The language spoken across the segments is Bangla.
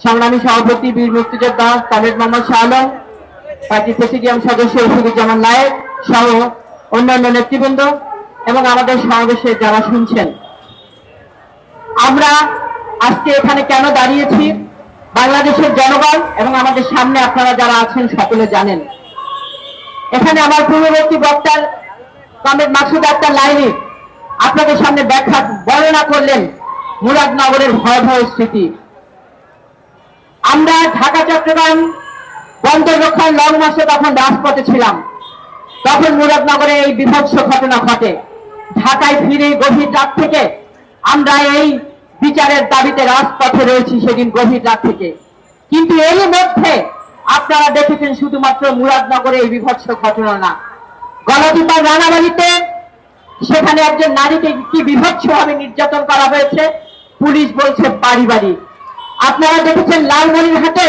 সংগ্রামী সভাপতি বীর মুক্তিযোদ্ধা তামিদ মোহাম্মদ শাহ আলম পার্টি প্রেসিডিয়াম সদস্য রফিকুজ্জামান নায়েক সহ অন্যান্য নেতৃবৃন্দ এবং আমাদের সমাবেশে যারা শুনছেন। আমরা আজকে এখানে কেন দাঁড়িয়েছি? বাংলাদেশের জনগণ এবং আমাদের সামনে আপনারা যারা আছেন সকলে জানেন। এখানে আমার পূর্ববর্তী বক্তার কমরেড মাসুদ আক্তার লাইনি আপনাদের সামনে ব্যাখ্যা বর্ণনা করলেন মুরাদনগরের ভয়াবহ স্মৃতি আমরা ঢাকা, চট্টগ্রাম বন্দর রক্ষার লং মাসে তখন রাজপথে ছিলাম। তখন মুরাদনগরে এই বিভৎস ঘটনা ঘটে। ঢাকায় ফিরে গভীর রাত থেকে আমরা এই বিচারের দাবিতে রাজপথে রয়েছি সেদিন গভীর রাত থেকে। কিন্তু এর মধ্যে আপনারা দেখেছেন শুধুমাত্র মুরাদনগরে এই বিভৎস ঘটনা না। গণদীপার রানাবাড়িতে সেখানে একজন নারীকে কি বিভৎসভাবে নির্যাতন করা হয়েছে? পুলিশ বলছে পারিবারিক। আপনারা দেখেছেন লালমনিরহাটে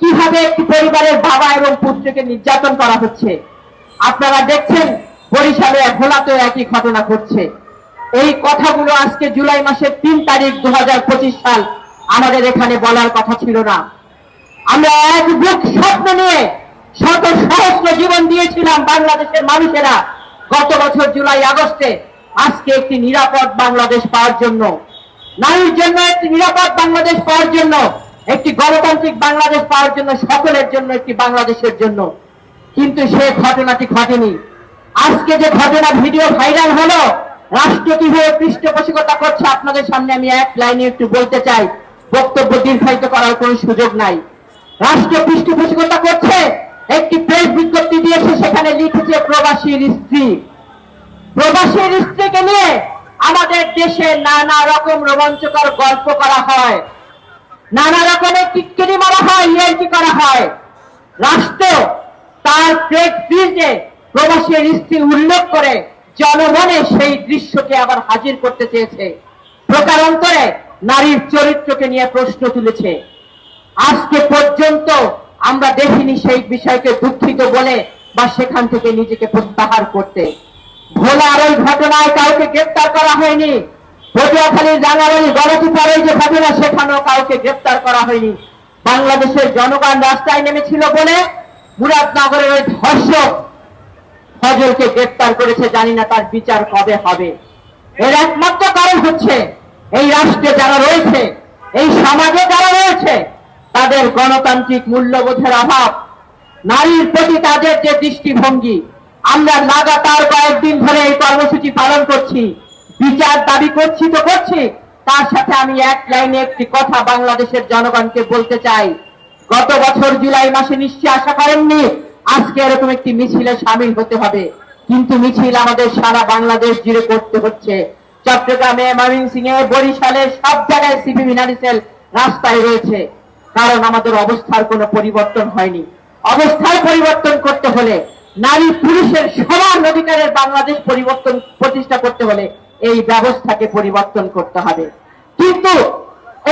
কীভাবে একটি পরিবারের বাবা এবং পুত্রকে নির্যাতন করা হচ্ছে। আপনারা দেখছেন বরিশালে ভোলাতেও একই ঘটনা ঘটছে। এই কথাগুলো আজকে জুলাই মাসের তিন তারিখ দু সাল আমাদের এখানে বলার কথা ছিল না। আমরা এক বুক স্বপ্ন নিয়ে শত সহস্র জীবন দিয়েছিলাম বাংলাদেশের মানুষেরা গত বছর জুলাই আগস্টে আজকে একটি নিরাপদ বাংলাদেশ পাওয়ার জন্য। নারীর জন্য একটি নিরাপদ বাংলাদেশ পাওয়ার জন্য, একটি গণতান্ত্রিক বাংলাদেশ পাওয়ার জন্য, সকলের জন্য একটি বাংলাদেশের জন্য। কিন্তু সে ঘটনাটি ঘটেনি। আজকে যে ঘটনা ভিডিও ভাইরাল হলো রাষ্ট্র কীভাবে পৃষ্ঠপোষকতা করছে, আপনাদের সামনে আমি এক লাইনে একটু বলতে চাই। বক্তব্য দীর্ঘায়িত করার কোনো সুযোগ নাই। রাষ্ট্র পৃষ্ঠপোষকতা করছে, একটি প্রেস বিজ্ঞপ্তি দিয়েছে, সেখানে লিখেছে প্রবাসীর স্ত্রী। প্রবাসীর স্ত্রীকে নিয়ে আমাদের দেশে নানা রকম রোমাঞ্চকর গল্প করা হয়। নানা রকমের টিটকিরি মারা হয় ইয়েলটি করা হয়। রাষ্ট্র তার ফিল্ডে প্রবাসীর স্ত্রী উল্লেখ করে জনমনে সেই দৃশ্যকে আবার হাজির করতে চেয়েছে। প্রকারান্তরে নারীর চরিত্রকে নিয়ে প্রশ্ন তুলেছে। আজকে পর্যন্ত আমরা দেখিনি সেই বিষয়কে দুঃখিত বলে বা সেখান থেকে নিজেকে প্রত্যাহার করতে। ভোলার ওই ঘটনায় কাউকে গ্রেপ্তার করা হয়নি। পটুয়াখালীর রাঙাবাড়ি গণতিপাড়ে যে ঘটনা, সেখানেও কাউকে গ্রেপ্তার করা হয়নি। বাংলাদেশের জনগণ রাস্তায় নেমেছিল বলে মুরাদনগরের ওই ধর্ষক ফজলকে গ্রেপ্তার করেছে, জানি না তার বিচার কবে হবে। এর একমাত্র কারণ হচ্ছে, এই রাষ্ট্রে যারা রয়েছে, এই সমাজে যারা রয়েছে, তাদের গণতান্ত্রিক মূল্যবোধের অভাব। নারীর প্রতি তাদের যে দৃষ্টিভঙ্গি আমরা লাগাতার কয়েকদিন ধরে এই কর্মসূচি পালন করছি। বিচার দাবি করছি তো করছি। তার সাথে আমি এক লাইনে একটি কথা বাংলাদেশের জনগণকে বলতে চাই। গত বছর জুলাই মাসে নিশ্চয়ই আশা করেননি আজকে এরকম একটি মিছিলে সামিল হতে হবে। কিন্তু মিছিল আমাদের সারা বাংলাদেশ জুড়ে করতে হচ্ছে। চট্টগ্রামে ময়মনসিংহে, বরিশালে সব জায়গায় সিপি মিনারি সেল রাস্তায় রয়েছে। কারণ আমাদের অবস্থার কোনো পরিবর্তন হয়নি। অবস্থার পরিবর্তন করতে হলে নারী পুরুষের সমান অধিকারের বাংলাদেশ পরিবর্তন, প্রতিষ্ঠা করতে হলে এই ব্যবস্থাকে পরিবর্তন করতে হবে। কিন্তু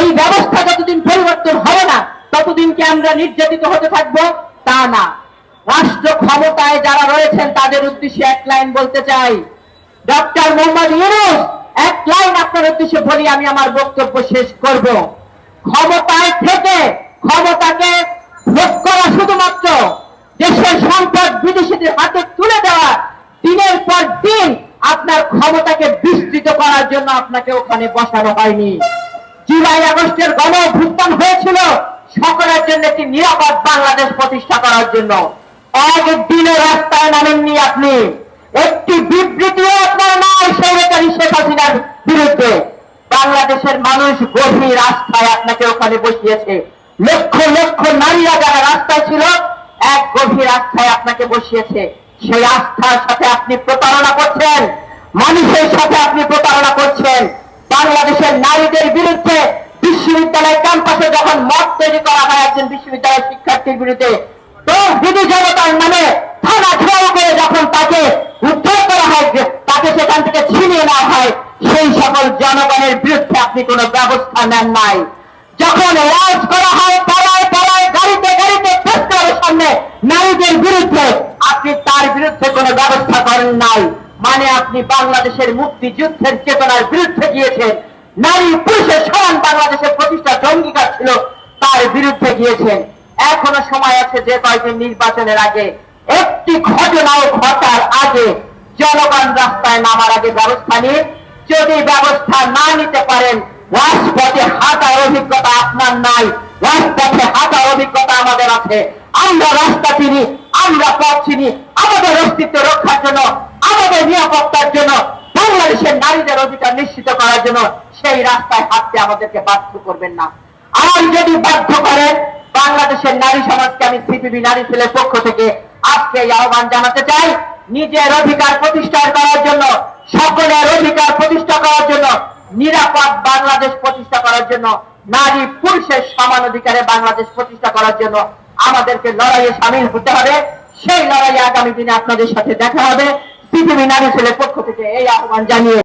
এই ব্যবস্থা যতদিন পরিবর্তন হবে না, ততদিন কি আমরা নির্যাতিত হতে থাকব? তা না। রাষ্ট্র ক্ষমতায় যারা রয়েছেন, তাদের উদ্দেশ্যে এক লাইন বলতে চাই। ডক্টর মোহাম্মদ ইউনুস, এক লাইন আপনার উদ্দেশ্যে বলি, আমি আমার বক্তব্য শেষ করব। ক্ষমতায় থেকে ক্ষমতাকে ভোগ করা শুধুমাত্র দেশের সম্পদ বিদেশিদের হাতে তুলে দেওয়া দিনের পর দিন আপনার ক্ষমতাকে বিস্তৃত করার জন্য আপনাকে ওখানে বসানো হয়নি। জুলাই আগস্টের গণ অভ্যুত্থান হয়েছিল সকলের জন্য একটি নিরাপদ বাংলাদেশ প্রতিষ্ঠা করার জন্য। একদিনে রাস্তায় নামেননি আপনি। একটি বিবৃতিও আপনার নয় সৌরকারী শেখ হাসিনার বিরুদ্ধে। বাংলাদেশের মানুষ গভীর আস্থায় আপনাকে ওখানে বসিয়েছে। লক্ষ লক্ষ নারীরা যারা রাস্তায় ছিল এক গভীর আস্থায় আপনাকে বসিয়েছে। সেই আস্থার সাথে আপনি প্রতারণা করছেন। মানুষের সাথে আপনি প্রতারণা করছেন। বাংলাদেশের নারীদের বিরুদ্ধে বিশ্ববিদ্যালয় ক্যাম্পাসে যখন মত তৈরি করা হয় একজন বিশ্ববিদ্যালয়ের শিক্ষার্থীর বিরুদ্ধে, তো বিধি জনতার নামে থানা ঘেরাও করে যখন তাকে উদ্ধার করা হয় তাকে সেখান থেকে ছিনিয়ে নেওয়া হয়, সেই সকল জনগণের বিরুদ্ধে আপনি কোনো ব্যবস্থা নেন নাই। যখন রাজ করা হয় পাড়ায় সামনে নারীদের বিরুদ্ধে আপনি তার বিরুদ্ধে কোনো ব্যবস্থা করেন নাই। মানে আপনি বাংলাদেশের মুক্তিযুদ্ধের চেতনার বিরুদ্ধে গিয়েছেন। নারী পুরুষের সমান বাংলাদেশের প্রতিষ্ঠা অঙ্গীকার ছিল, তার বিরুদ্ধে গিয়েছেন। এখনও সময় আছে যে কয়েকদিন নির্বাচনের আগে। একটি ঘটনাও ঘটার আগে জনগণ রাস্তায় নামার আগে ব্যবস্থা নিয়ে যদি ব্যবস্থা না নিতে পারেন, রাজপথে হাঁটার অভিজ্ঞতা আপনার নাই। রাজপথে হাঁটার অভিজ্ঞতা আমাদের আছে। আমরা রাস্তা চিনি, আমরা পথ চিনি, আমাদের অস্তিত্ব রক্ষার জন্য, আমাদের নিরাপত্তার জন্য, বাংলাদেশের নারীদের অধিকার নিশ্চিত করার জন্য সেই রাস্তায় হাঁটতে আমাদেরকে বাধ্য করবেন না। আর যদি বাধ্য করেন, বাংলাদেশের নারী সমাজকে আমি সিপিবি নারী সেলের পক্ষ থেকে আজকে এই আহ্বান জানাতে চাই, নিজের অধিকার প্রতিষ্ঠা করার জন্য, সকলের অধিকার প্রতিষ্ঠা করার জন্য, নিরাপদ বাংলাদেশ প্রতিষ্ঠা করার জন্য, নারী পুরুষের সমান অধিকারে বাংলাদেশ প্রতিষ্ঠা করার জন্য আমাদেরকে লড়াইয়ে সামিল হতে হবে। সেই লড়াইয়ে আগামী দিনে আপনাদের সাথে দেখা হবে। পৃথিবী নারী ছেলের পক্ষ থেকে এই আহ্বান জানিয়ে